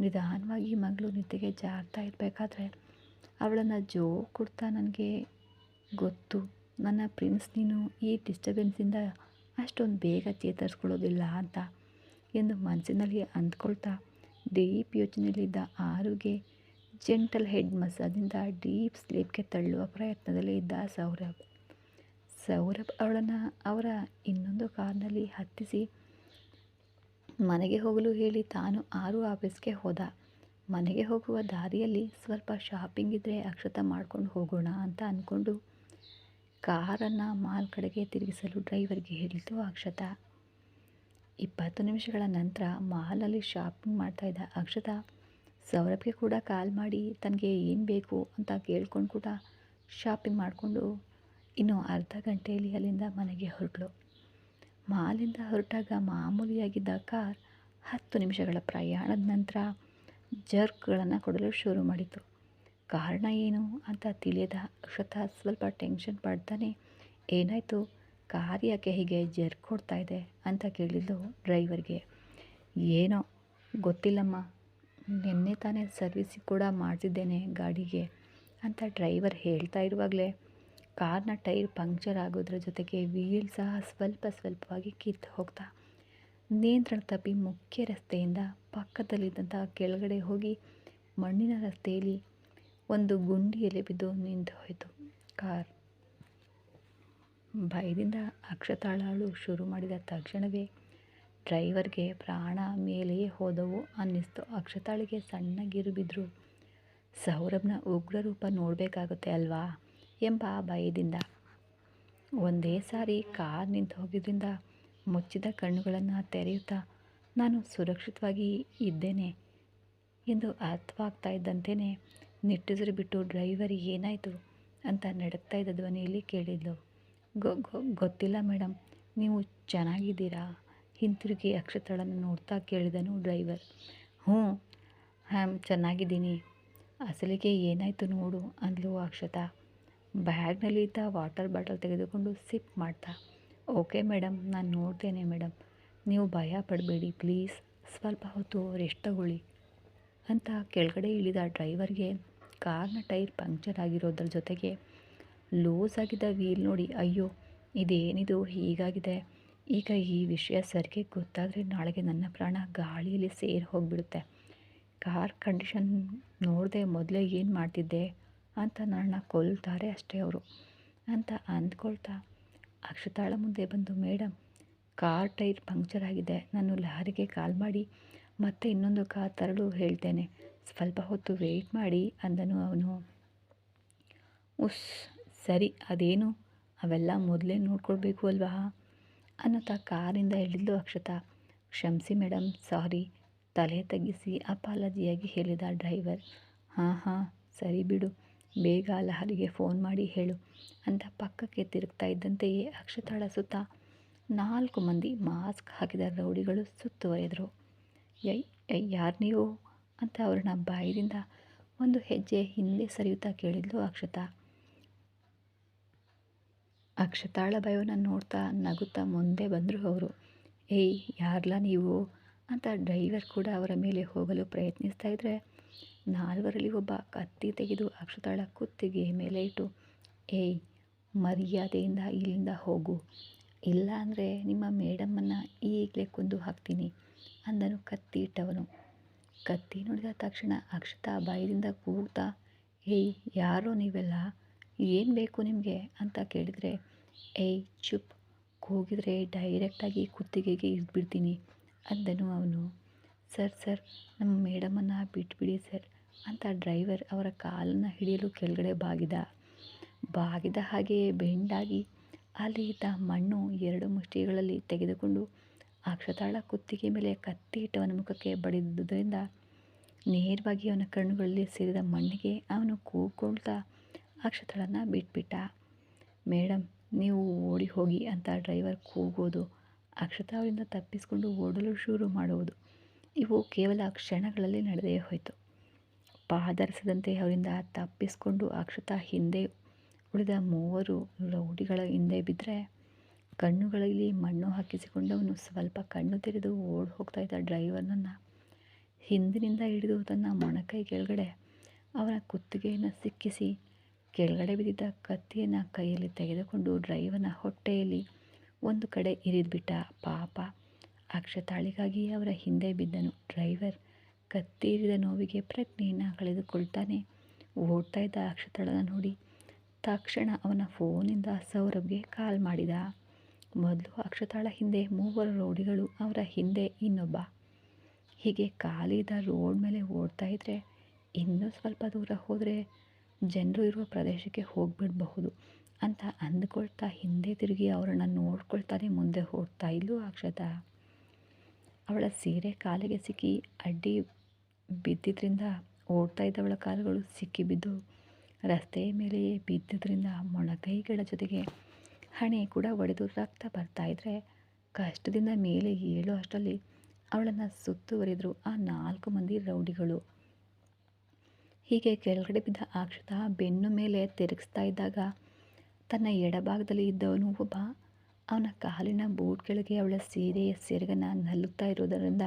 ನಿಧಾನವಾಗಿ ಮಗಳು ನಿದ್ದೆಗೆ ಜಾರ್ತಾ ಇರಬೇಕಾದ್ರೆ ಅವಳನ್ನು ಜೋ ಕೊಡ್ತಾ ನನಗೆ ಗೊತ್ತು. ನನ್ನ ಪ್ರಿನ್ಸ್ ನೀನು ಈ ಡಿಸ್ಟರ್ಬೆನ್ಸಿಂದ ಅಷ್ಟೊಂದು ಬೇಗ ಚೇತರಿಸ್ಕೊಳ್ಳೋದಿಲ್ಲ ಅಂತ ಎಂದು ಮನಸ್ಸಿನಲ್ಲಿ ಅಂದ್ಕೊಳ್ತಾ ಡೀಪ್ ಯೋಚನೆಯಲ್ಲಿದ್ದ ಆರುಗೆ ಜೆಂಟಲ್ ಹೆಡ್ ಮಸಾಜಿಂದ ಡೀಪ್ ಸ್ಲೀಪ್ಗೆ ತಳ್ಳುವ ಪ್ರಯತ್ನದಲ್ಲಿ ಇದ್ದ ಸೌರಭ್. ಸೌರಭ್ ಅವಳನ್ನು ಅವರ ಇನ್ನೊಂದು ಕಾರ್ನಲ್ಲಿ ಹತ್ತಿಸಿ ಮನೆಗೆ ಹೋಗಲು ಹೇಳಿ ತಾನು ಆರು ಆಫೀಸ್ಗೆ ಹೋದ. ಮನೆಗೆ ಹೋಗುವ ದಾರಿಯಲ್ಲಿ ಸ್ವಲ್ಪ ಶಾಪಿಂಗ್ ಇದ್ದರೆ ಅಕ್ಷತ ಮಾಡ್ಕೊಂಡು ಹೋಗೋಣ ಅಂತ ಅಂದ್ಕೊಂಡು ಕಾರನ್ನು ಮಾಲ್ ಕಡೆಗೆ ತಿರುಗಿಸಲು ಡ್ರೈವರ್ಗೆ ಹೇಳಿತು ಅಕ್ಷತ. ಇಪ್ಪತ್ತು ನಿಮಿಷಗಳ ನಂತರ ಮಾಲಲ್ಲಿ ಶಾಪಿಂಗ್ ಮಾಡ್ತಾ ಇದ್ದ ಅಕ್ಷತ. ಸೌರಭ್ಗೆ ಕೂಡ ಕಾಲ್ ಮಾಡಿ, ತನಗೆ ಏನು ಬೇಕು? ಅಂತ ಕೇಳ್ಕೊಂಡು ಕೂಡ ಶಾಪಿಂಗ್ ಮಾಡಿಕೊಂಡು ಇನ್ನು ಅರ್ಧ ಗಂಟೆಯಲ್ಲಿ ಅಲ್ಲಿಂದ ಮನೆಗೆ ಹೊರಟಳು ಮಾಲಿಂದ ಹೊರಟಾಗ ಮಾಮೂಲಿಯಾಗಿದ್ದ ಕಾರ್ ಹತ್ತು ನಿಮಿಷಗಳ ಪ್ರಯಾಣದ ನಂತರ ಜರ್ಕ್ಗಳನ್ನು ಕೊಡಲು ಶುರು ಮಾಡಿತು ಕಾರಣ ಏನು ಅಂತ ತಿಳಿಯದ ಅಕ್ಷತಾ ಸ್ವಲ್ಪ ಟೆನ್ಷನ್ ಪಡ್ತಾನೆ. ಏನಾಯಿತು? ಕಾರ್ ಯಾಕೆ ಹೀಗೆ ಜರ್ಕ್ ಕೊಡ್ತಾ ಇದೆ ಅಂತ ಕೇಳಿದ್ಲು ಡ್ರೈವರ್ಗೆ. ಏನೋ? ಗೊತ್ತಿಲ್ಲಮ್ಮ. ನಿನ್ನೆ ತಾನೇ ಸರ್ವಿಸ್ ಕೂಡ ಮಾಡಿಸಿದ್ದೇನೆ ಗಾಡಿಗೆ ಅಂತ ಡ್ರೈವರ್ ಹೇಳ್ತಾ ಇರುವಾಗಲೇ. ಕಾರ್ನ ಟೈರ್ ಪಂಕ್ಚರ್ ಆಗೋದ್ರ ಜೊತೆಗೆ ವೀಲ್ ಸಹ ಸ್ವಲ್ಪ ಸ್ವಲ್ಪವಾಗಿ ಕಿತ್ತು ಹೋಗ್ತಾ. ನಿಯಂತ್ರಣ ತಪ್ಪಿ ಮುಖ್ಯ ರಸ್ತೆಯಿಂದ ಪಕ್ಕದಲ್ಲಿದ್ದಂಥ ಕೆಳಗಡೆ ಹೋಗಿ ಮಣ್ಣಿನ ರಸ್ತೆಯಲ್ಲಿ ಒಂದು ಗುಂಡಿಯಲ್ಲಿ ಬಿದ್ದು ನಿಂತು ಹೋಯಿತು. ಕಾರ್. ಭಯದಿಂದ ಅಕ್ಷತಾಳಾಳು ಶುರು ಮಾಡಿದ ತಕ್ಷಣವೇ ಡ್ರೈವರ್ಗೆ ಪ್ರಾಣ ಮೇಲೆಯೇ ಹೋದವು ಅನ್ನಿಸ್ತು. ಅಕ್ಷತಾಳಿಗೆ ಸಣ್ಣ ಗಿರು ಬಿದ್ದರು ಸೌರಭ್ನ ಉಗ್ರ ರೂಪ ನೋಡಬೇಕಾಗುತ್ತೆ ಅಲ್ವಾ ಎಂಬ ಭಯದಿಂದ. ಒಂದೇ ಸಾರಿ ಕಾರ್ ನಿಂತು ಹೋಗಿದ್ದರಿಂದ ಮುಚ್ಚಿದ ಕಣ್ಣುಗಳನ್ನು ತೆರೆಯುತ್ತಾ ನಾನು ಸುರಕ್ಷಿತವಾಗಿ ಇದ್ದೇನೆ ಎಂದು ಅರ್ಥವಾಗ್ತಾ ಇದ್ದಂತೆಯೇ ನಿಟ್ಟುಸಿರು ಬಿಟ್ಟು ಡ್ರೈವರ್ ಏನಾಯಿತು ಅಂತ ನಡಕ್ತಾ ಇದ್ದ ಧ್ವನಿಯಲ್ಲಿ ಕೇಳಿದ್ಲು. ಗೊತ್ತಿಲ್ಲ ಮೇಡಮ್ ನೀವು ಚೆನ್ನಾಗಿದ್ದೀರಾ? ಹಿಂತಿರುಗಿ ಅಕ್ಷತಳನ್ನು ನೋಡ್ತಾ ಕೇಳಿದನು ಡ್ರೈವರ್ ಹ್ಞೂ ಹ್ಯಾಮ್ ಚೆನ್ನಾಗಿದ್ದೀನಿ. ಅಸಲಿಗೆ ಏನಾಯಿತು ನೋಡು, ಅಂದ್ಲು ಅಕ್ಷತಾ. ಬ್ಯಾಗ್ನಲ್ಲಿ ಇದ್ದ ವಾಟರ್ ಬಾಟಲ್ ತೆಗೆದುಕೊಂಡು ಸಿಪ್ ಮಾಡ್ತಾ. ಓಕೆ ಮೇಡಮ್ ನಾನು ನೋಡ್ತೇನೆ ಮೇಡಮ್ ನೀವು ಭಯ ಪಡಬೇಡಿ, ಪ್ಲೀಸ್. ಸ್ವಲ್ಪ ಹೊತ್ತು ರೆಸ್ಟ್ ತಗೊಳ್ಳಿ, ಅಂತ ಕೆಳಗಡೆ ಇಳಿದ ಡ್ರೈವರ್ಗೆ ಕಾರ್ನ ಟೈರ್ ಪಂಕ್ಚರ್ ಆಗಿರೋದ್ರ ಜೊತೆಗೆ ಲೂಸ್ ಆಗಿದ್ದ ವೀಲ್ ನೋಡಿ, ಅಯ್ಯೋ, ಇದೇನಿದು, ಹೀಗಾಗಿದೆ? ಈಗ ಈ ವಿಷಯ ಸರಿಗೆ ಗೊತ್ತಾದರೆ ನಾಳೆಗೆ ನನ್ನ ಪ್ರಾಣ ಗಾಳಿಯಲ್ಲಿ ಸೇರಿ ಹೋಗಿಬಿಡುತ್ತೆ. ಕಾರ್ ಕಂಡೀಷನ್ ನೋಡದೆ ಮೊದಲೇ ಏನು ಮಾಡ್ತಿದ್ದೆ ಅಂತ ನನ್ನ ಕೊಲ್ತಾರೆ ಅಷ್ಟೇ ಅವರು ಅಂತ ಅಂದ್ಕೊಳ್ತಾ ಅಕ್ಷತಾಳ ಮುಂದೆ ಬಂದು ಮೇಡಮ್ ಕಾರ್ ಟೈರ್ ಪಂಕ್ಚರ್ ಆಗಿದೆ. ನಾನು ಲಾರಿಗೆ ಕಾಲ್ ಮಾಡಿ ಮತ್ತೆ ಇನ್ನೊಂದು ಕಾರ್ ತರಲು ಹೇಳ್ತೇನೆ. ಸ್ವಲ್ಪ ಹೊತ್ತು ವೇಟ್ ಮಾಡಿ ಅಂದನು ಅವನು. ಉಸ್ ಸರಿ, ಅದೇನು? ಅವೆಲ್ಲ ಮೊದಲೇ ನೋಡ್ಕೊಳ್ಬೇಕು ಅಲ್ವಾ? ಅನ್ನುತ್ತಾ ಕಾರಿಂದ ಇಳಿದ್ಲು ಅಕ್ಷತಾ. ಕ್ಷಮಿಸಿ ಮೇಡಮ್ ಸಾರಿ. ತಲೆ ತಗ್ಗಿಸಿ ಅಪಾಲಜಿಯಾಗಿ ಹೇಳಿದ ಡ್ರೈವರ್. ಹಾಂ ಹಾಂ, ಸರಿ ಬಿಡು, ಬೇಗ ಲಹರಿಗೆ ಫೋನ್ ಮಾಡಿ ಹೇಳು ಅಂತ ಪಕ್ಕಕ್ಕೆ ತಿರುಗ್ತಾ ಇದ್ದಂತೆಯೇ ಅಕ್ಷತಾಳ ಸುತ್ತ ನಾಲ್ಕು ಮಂದಿ ಮಾಸ್ಕ್ ಹಾಕಿದ ರೌಡಿಗಳು ಸುತ್ತುವರೆದರು. ಯೈ, ಯಾರು ನೀವು? ಅಂತ ಅವ್ರನ್ನ ಬಾಯಿದಿಂದ ಒಂದು ಹೆಜ್ಜೆ ಹಿಂದೆ ಸರಿಯುತ್ತಾ ಕೇಳಿದ್ಲು ಅಕ್ಷತಾ. ಅಕ್ಷತಾಳ ಭಯವನ್ನು ನೋಡ್ತಾ ನಗುತ್ತಾ ಮುಂದೆ ಬಂದರು ಅವರು. ಏಯ್, ಯಾರ್ಲ ನೀವು? ಅಂತ ಡ್ರೈವರ್ ಕೂಡ ಅವರ ಮೇಲೆ ಹೋಗಲು ಪ್ರಯತ್ನಿಸ್ತಾ ಇದ್ದರೆ ನಾಲ್ವರಲ್ಲಿ ಒಬ್ಬ ಕತ್ತಿ ತೆಗೆದು ಅಕ್ಷತಾಳ ಕುತ್ತಿಗೆ ಮೇಲೆ ಇಟ್ಟು, ಏಯ್, ಮರ್ಯಾದೆಯಿಂದ ಇಲ್ಲಿಂದ ಹೋಗು. ಇಲ್ಲ ಅಂದರೆ ನಿಮ್ಮ ಮೇಡಮ್ಮನ್ನು ಈಗಲೇ ಕೊಂದು ಹಾಕ್ತೀನಿ ಅಂದನು ಕತ್ತಿ ಇಟ್ಟವನು. ಕತ್ತಿ ನೋಡಿದ ತಕ್ಷಣ ಅಕ್ಷತಾ ಬಾಯಿಯಿಂದ ಕೂಗ್ತಾ, ಏಯ್, ಯಾರೋ ನೀವೆಲ್ಲ? ಏನು ಬೇಕು ನಿಮಗೆ? ಅಂತ ಕೇಳಿದರೆ, ಏಯ್, ಚುಪ್. ಕೂಗಿದರೆ ಡೈರೆಕ್ಟಾಗಿ ಕುತ್ತಿಗೆಗೆ ಇದ್ಬಿಡ್ತೀನಿ ಅಂದನು ಅವನು. ಸರ್ ಸರ್, ನಮ್ಮ ಮೇಡಮನ್ನು ಬಿಟ್ಬಿಡಿ, ಸರ್, ಅಂತ ಡ್ರೈವರ್ ಅವರ ಕಾಲನ್ನು ಹಿಡಿಯಲು ಕೆಳಗಡೆ ಬಾಗಿದ. ಬಾಗಿದ ಹಾಗೆಯೇ ಬೆಂಡಾಗಿ ಅಲ್ಲಿ ಇದ್ದ ಮಣ್ಣು ಎರಡು ಮುಷ್ಟಿಗಳಲ್ಲಿ ತೆಗೆದುಕೊಂಡು ಅಕ್ಷತಾಳ ಕುತ್ತಿಗೆ ಮೇಲೆ ಕತ್ತಿ ಇಟ್ಟವನ ಮುಖಕ್ಕೆ ಬಡಿದುದರಿಂದ ನೇರವಾಗಿ ಅವನ ಕಣ್ಣುಗಳಲ್ಲಿ ಸೇರಿದ ಮಣ್ಣಿಗೆ ಅವನು ಕೂಗ್ಕೊಳ್ತಾ ಅಕ್ಷತಾಳನ್ನು ಬಿಟ್ಬಿಟ್ಟ. ಮೇಡಮ್ ನೀವು ಓಡಿ ಹೋಗಿ ಅಂತ ಡ್ರೈವರ್ ಕೂಗೋದು ಅಕ್ಷತಾಳಿಂದ ತಪ್ಪಿಸಿಕೊಂಡು ಓಡಲು ಶುರು ಮಾಡುವುದು. ಇವು ಕೇವಲ ಕ್ಷಣಗಳಲ್ಲಿ ನಡೆದೇ ಹೋಯಿತು. ಪಾದರಸದಂತೆ ಅವರಿಂದ ತಪ್ಪಿಸಿಕೊಂಡು ಅಕ್ಷತಾ ಹಿಂದೆ ಉಳಿದ ಮೂವರು ರೌಡಿಗಳ ಹಿಂದೆ ಬಿದ್ದರೆ ಕಣ್ಣುಗಳಲ್ಲಿ ಮಣ್ಣು ಹಾಕಿಸಿಕೊಂಡವನು ಸ್ವಲ್ಪ ಕಣ್ಣು ತೆರೆದು ಓಡಿ ಹೋಗ್ತಾ ಇದ್ದ ಡ್ರೈವರ್ನನ್ನು ಹಿಂದಿನಿಂದ ಹಿಡಿದು ತನ್ನ ಮೊಣಕೈ ಕೆಳಗಡೆ ಅವನ ಕುತ್ತಿಗೆಯನ್ನು ಸಿಕ್ಕಿಸಿ ಕೆಳಗಡೆ ಬಿದ್ದಿದ್ದ ಕತ್ತಿಯನ್ನು ಕೈಯಲ್ಲಿ ತೆಗೆದುಕೊಂಡು ಡ್ರೈವರ್ನ ಹೊಟ್ಟೆಯಲ್ಲಿ ಒಂದು ಕಡೆ ಇರಿದ್ಬಿಟ್ಟ ಪಾಪ. ಅಕ್ಷತಾಳಿಗಾಗಿ ಅವರ ಹಿಂದೆ ಬಿದ್ದನು. ಡ್ರೈವರ್ ಕತ್ತಿ ಇರಿದ ನೋವಿಗೆ ಪ್ರಜ್ಞೆಯನ್ನು ಕಳೆದುಕೊಳ್ತಾನೆ ಓಡ್ತಾ ಇದ್ದ ಅಕ್ಷತಾಳನ ನೋಡಿ ತಕ್ಷಣ ಅವನ ಫೋನಿಂದ ಸೌರಭ್ಗೆ ಕಾಲ್ ಮಾಡಿದ. ಮೊದಲು ಅಕ್ಷತಾಳ ಹಿಂದೆ ಮೂವರು ರೌಡಿಗಳು, ಅವರ ಹಿಂದೆ ಇನ್ನೊಬ್ಬ. ಹೀಗೆ ಖಾಲಿದ ರೋಡ್ ಮೇಲೆ ಓಡ್ತಾ ಇದ್ದರೆ ಇನ್ನೂ ಸ್ವಲ್ಪ ದೂರ ಹೋದರೆ ಜನರು ಇರುವ ಪ್ರದೇಶಕ್ಕೆ ಹೋಗಿಬಿಡಬಹುದು ಅಂತ ಅಂದ್ಕೊಳ್ತಾ ಹಿಂದೆ ತಿರುಗಿ ಅವರನ್ನು ನೋಡ್ಕೊಳ್ತಾನೆ ಮುಂದೆ ಹೋಗ್ತಾ ಇದ್ಲು ಅಕ್ಷತಾ. ಅವಳ ಸೀರೆ ಕಾಲಿಗೆ ಸಿಕ್ಕಿ ಅಡ್ಡಿ ಬಿದ್ದಿದ್ದರಿಂದ ಓಡ್ತಾ ಇದ್ದವಳ ಕಾಲುಗಳು ಸಿಕ್ಕಿ ಬಿದ್ದು ರಸ್ತೆಯ ಮೇಲೆಯೇ ಬಿದ್ದಿದ್ದರಿಂದ ಮೊಣಕೈಗಳ ಜೊತೆಗೆ ಹಣೆ ಕೂಡ ಒಡೆದು ರಕ್ತ ಬರ್ತಾ ಇದ್ರೆ ಕಷ್ಟದಿಂದ ಮೇಲೆ ಏಳೋ ಅಷ್ಟರಲ್ಲಿ ಅವಳನ್ನು ಸುತ್ತುವರಿದ್ರು ಆ ನಾಲ್ಕು ಮಂದಿ ರೌಡಿಗಳು. ಹೀಗೆ ಕೆಳಗಡೆ ಬಿದ್ದ ಅಕ್ಷತ ಬೆನ್ನು ಮೇಲೆ ತಿರುಗಿಸ್ತಾ ಇದ್ದಾಗ ತನ್ನ ಎಡಭಾಗದಲ್ಲಿ ಇದ್ದವನು ಒಬ್ಬ. ಅವನ ಕಾಲಿನ ಬೂಟ್ ಕೆಳಗೆ ಅವಳ ಸೀರೆಯ ಸೆರಗನ್ನು ನಲ್ಲುತ್ತಾ ಇರೋದರಿಂದ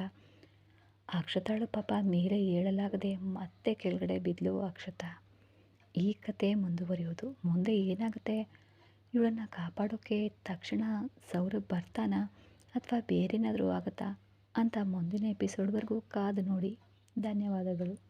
ಅಕ್ಷತಾಳು ಪಾಪ ಮೇಲೆ ಏಳಲಾಗದೆ ಮತ್ತೆ ಕೆಳಗಡೆ ಬಿದ್ದಲು ಅಕ್ಷತ. ಈ ಕತೆ ಮುಂದುವರಿಯೋದು ಮುಂದೆ ಏನಾಗುತ್ತೆ? ಇವಳನ್ನು ಕಾಪಾಡೋಕ್ಕೆ ತಕ್ಷಣ ಸೌರಭ್ ಬರ್ತಾನಾ ಅಥವಾ ಬೇರೇನಾದರೂ ಆಗುತ್ತಾ ಅಂತ ಮುಂದಿನ ಎಪಿಸೋಡ್ವರೆಗೂ ಕಾದು ನೋಡಿ. ಧನ್ಯವಾದಗಳು.